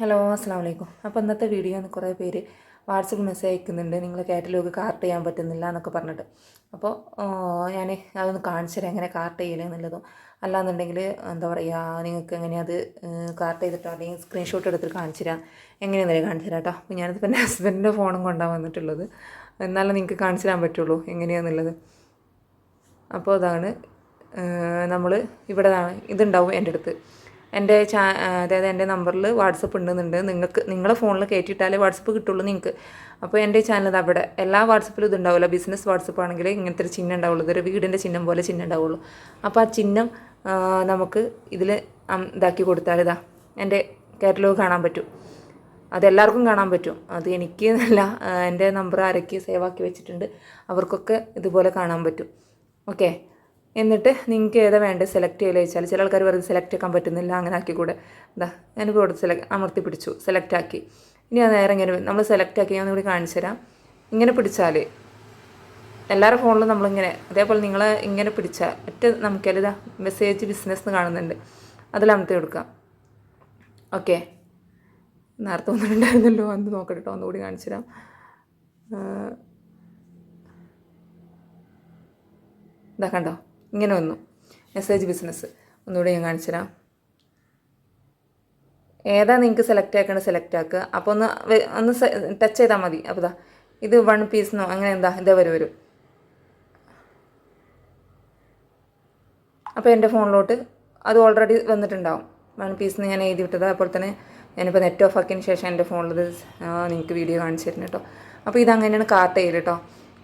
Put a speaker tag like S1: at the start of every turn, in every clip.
S1: Hello അസ്സാം വലൈക്കും അപ്പോൾ ഇന്നത്തെ വീഡിയോ കുറേ പേര് വാട്സപ്പ് മെസ്സേജ് അയക്കുന്നുണ്ട്. നിങ്ങൾ കാറ്റലോഗ് കാർട്ട് ചെയ്യാൻ പറ്റുന്നില്ല എന്നൊക്കെ പറഞ്ഞിട്ട്. അപ്പോൾ ഞാൻ അതൊന്ന് കാണിച്ചു തരാം. എങ്ങനെ കാർട്ട് ചെയ്യൽ എന്നുള്ളതും. അല്ലാന്നുണ്ടെങ്കിൽ എന്താ പറയുക നിങ്ങൾക്ക് എങ്ങനെ അത് കാർട്ട് ചെയ്തിട്ടോ? അല്ലെങ്കിൽ സ്ക്രീൻഷോട്ട് എടുത്തിട്ട് കാണിച്ചു തരാം. എങ്ങനെയാണെന്നല്ലേ കാണിച്ചു തരാം കേട്ടോ അപ്പോൾ ഞാനിപ്പോൾ എന്റെ ഹസ്ബൻഡിന്റെ ഫോണും കൊണ്ടാണ് വന്നിട്ടുള്ളത്. എന്നാലും നിങ്ങൾക്ക് കാണിച്ചു തരാൻ പറ്റുള്ളൂ എങ്ങനെയാണെന്നുള്ളത് അപ്പോൾ അതാണ് നമ്മൾ ഇവിടെ ഇതുണ്ടാവും എന്റെ അടുത്ത്. എന്റെ ചാ അതായത് എന്റെ നമ്പറിൽ വാട്സപ്പ് ഉണ്ടെന്നുണ്ട്. നിങ്ങൾക്ക് നിങ്ങളുടെ ഫോണിൽ കയറ്റിയിട്ടാലേ വാട്സപ്പ് കിട്ടുള്ളൂ നിങ്ങൾക്ക്. അപ്പോൾ എന്റെ ചാനൽ അവിടെ. എല്ലാ വാട്സപ്പിലും ഇതുണ്ടാവില്ല ബിസിനസ് വാട്സപ്പ് ആണെങ്കിൽ ഇങ്ങനത്തെ ഒരു ചിഹ്നം ഉണ്ടാവുള്ളൂ. ഇതൊരു വീടിന്റെ ചിഹ്നം പോലെ ചിഹ്നം ഉണ്ടാവുള്ളൂ. അപ്പോൾ ആ ചിഹ്നം നമുക്ക് ഇതിൽ ഇതാക്കി കൊടുത്താൽ ഇതാ. എന്റെ കാറ്റലോഗ് കാണാൻ പറ്റും. അതെല്ലാവർക്കും കാണാൻ പറ്റും. അത് എനിക്ക് എന്നല്ല എന്റെ നമ്പർ ആരൊക്കെ സേവ് ആക്കി വെച്ചിട്ടുണ്ട്. അവർക്കൊക്കെ ഇതുപോലെ കാണാൻ പറ്റും. ഓക്കെ എന്നിട്ട് നിങ്ങൾക്ക് ഏതാ വേണ്ടത്? സെലക്ട് ചെയ്യലോ വെച്ചാൽ ചില ആൾക്കാർ വെറുതെ സെലക്ട് ചെയ്യാൻ പറ്റുന്നില്ല അങ്ങനെ ആക്കി കൂടെ എന്താ ഞാനിപ്പോൾ ഇവിടെ സെലക്ട് അമർത്തി പിടിച്ചു സെലക്ട് ആക്കി. ഇനി അത് നേരെ ഇങ്ങനെ നമ്മൾ സെലക്ട് ആക്കി ഞാൻ കൂടി കാണിച്ചു തരാം. ഇങ്ങനെ പിടിച്ചാൽ എല്ലാവരുടെ ഫോണിലും നമ്മളിങ്ങനെ അതേപോലെ നിങ്ങൾ ഇങ്ങനെ പിടിച്ചാൽ ഒറ്റ നമുക്കല്ല ഇതാ മെസ്സേജ് ബിസിനസ് കാണുന്നുണ്ട്. അതിൽ അമർത്തി കൊടുക്കാം. ഓക്കെ നേരത്തെ ഒന്നുണ്ടായിരുന്നല്ലോ അന്ന് നോക്കട്ടെ കേട്ടോ ഒന്നുകൂടി കാണിച്ചു തരാം. ഇതാ കണ്ടോ? ഇങ്ങനെ വന്നു. മെസ്സേജ് ബിസിനസ് ഒന്നുകൂടെ ഞാൻ കാണിച്ചു തരാം. ഏതാ നിങ്ങൾക്ക് സെലക്ട് ആക്കേണ്ടത് സെലക്ട് ആക്കുക. അപ്പോൾ ഒന്ന് ഒന്ന് ടച്ച് ചെയ്താൽ മതി. അപ്പോൾ ഇതാ ഇത് വൺ പീസിനോ അങ്ങനെ എന്താ ഇതേ വരും വരും. അപ്പോൾ എന്റെ ഫോണിലോട്ട് അത് ഓൾറെഡി വന്നിട്ടുണ്ടാവും. വൺ പീസിന് ഞാൻ എഴുതി വിട്ടത്. അപ്പോൾ തന്നെ ഞാനിപ്പോൾ നെറ്റ് ഓഫ് ആക്കിയതിന് ശേഷം എന്റെ ഫോണിൽ നിങ്ങൾക്ക് വീഡിയോ കാണിച്ചു തരുന്നു കേട്ടോ. അപ്പോൾ ഇതങ്ങനെയാണ് കാർട്ട് ചെയ്യൽ കേട്ടോ.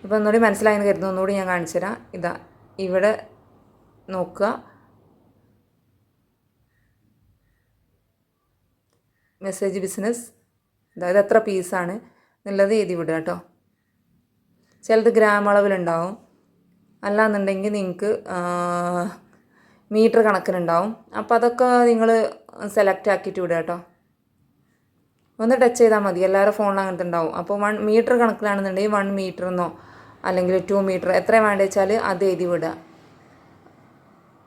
S1: ഇപ്പോൾ ഒന്നുകൂടി മനസ്സിലായെന്ന് കരുതുന്നു. ഒന്നുകൂടി ഞാൻ കാണിച്ചു തരാം. ഇതാ ഇവിടെ നോക്കുക. മെസ്സേജ് ബിസിനസ് അതായത് എത്ര പീസാണ് എന്നുള്ളത് എഴുതി വിടുക കേട്ടോ. ചിലത് ഗ്രാം അളവിലുണ്ടാവും. അല്ലാന്നുണ്ടെങ്കിൽ നിങ്ങൾക്ക് മീറ്റർ കണക്കിനുണ്ടാവും. അപ്പോൾ അതൊക്കെ നിങ്ങൾ സെലക്ട് ആക്കിയിട്ട് വിടുക കേട്ടോ. ഒന്ന് ടച്ച് ചെയ്താൽ മതി. എല്ലാവരുടെ ഫോണിൽ അങ്ങനത്തെ ഉണ്ടാവും. അപ്പോൾ വൺ മീറ്റർ കണക്കിലാണെന്നുണ്ടെങ്കിൽ വൺ മീറ്റർ എന്നോ അല്ലെങ്കിൽ ടു മീറ്റർ എത്ര വേണ്ട വെച്ചാൽ അത് എഴുതി വിടുക.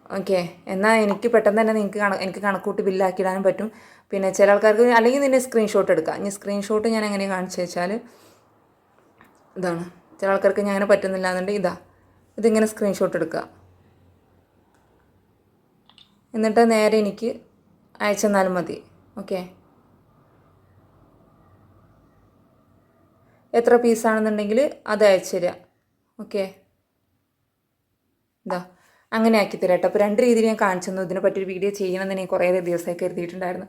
S1: ഓക്കെ. എന്നാൽ എനിക്ക് പെട്ടെന്ന് തന്നെ നിങ്ങൾക്ക് കണ എനിക്ക് കണക്കൂട്ടി ബില്ലാക്കിയിടാനും പറ്റും. പിന്നെ ചില ആൾക്കാർക്ക് അല്ലെങ്കിൽ നിന്നെ സ്ക്രീൻഷോട്ട് എടുക്കാം. ഇനി സ്ക്രീൻഷോട്ട് ഞാൻ എങ്ങനെ കാണിച്ചു വെച്ചാൽ ഇതാണ്. ചില ആൾക്കാർക്ക് ഞാൻ അങ്ങനെ പറ്റുന്നില്ല എന്നുണ്ടെങ്കിൽ ഇതാ. ഇതിങ്ങനെ സ്ക്രീൻഷോട്ട് എടുക്കുക എന്നിട്ട് നേരെ എനിക്ക് അയച്ചു തന്നാലും മതി. ഓക്കെ. എത്ര പീസാണെന്നുണ്ടെങ്കിൽ അത് അയച്ചു തരിക ഓക്കെ. ഇതാ. അങ്ങനെ ആക്കി തരാം കേട്ടോ. അപ്പോൾ രണ്ട് രീതിയിൽ ഞാൻ കാണിച്ചു തന്നു. ഇതിനെ പറ്റിയൊരു വീഡിയോ ചെയ്യണമെന്ന് ഞാൻ കുറേ ദിവസമായി കരുതിയിട്ടുണ്ടായിരുന്നു.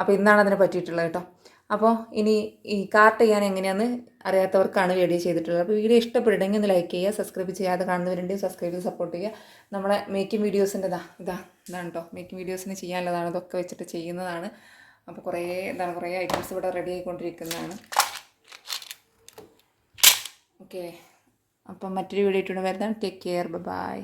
S1: അപ്പോൾ ഇന്നാണ് അതിനെ പറ്റിയിട്ടുള്ളത് കേട്ടോ. അപ്പോൾ ഇനി ഈ കാർട്ട് ചെയ്യാൻ എങ്ങനെയാണെന്ന് അറിയാത്തവർക്കാണ് വീഡിയോ ചെയ്തിട്ടുള്ളത്. അപ്പോൾ വീഡിയോ ഇഷ്ടപ്പെടുന്നെങ്കിൽ ഒന്ന് ലൈക്ക് ചെയ്യുക സബ്സ്ക്രൈബ് ചെയ്യാതെ കാണുന്നവരുണ്ടെങ്കിൽ സബ്സ്ക്രൈബ് ചെയ്ത് സപ്പോർട്ട് ചെയ്യുക. നമ്മളെ മേക്കിംഗ് വീഡിയോസിന്റെ ഇതാ ഇതാ ഇതാണ് കേട്ടോ. മേക്കിംഗ് വീഡിയോസിന് ചെയ്യാനുള്ളതാണ്. ഇതൊക്കെ വെച്ചിട്ട് ചെയ്യുന്നതാണ്. അപ്പോൾ കുറേ എന്താണ് കുറേ ഐറ്റംസ് ഇവിടെ റെഡി ആയിക്കൊണ്ടിരിക്കുന്നതാണ്. ഓക്കെ അപ്പം മറ്റൊരു വീഡിയോ ഇട്ടുകൊണ്ട് വരുന്നതാണ്. Take care bye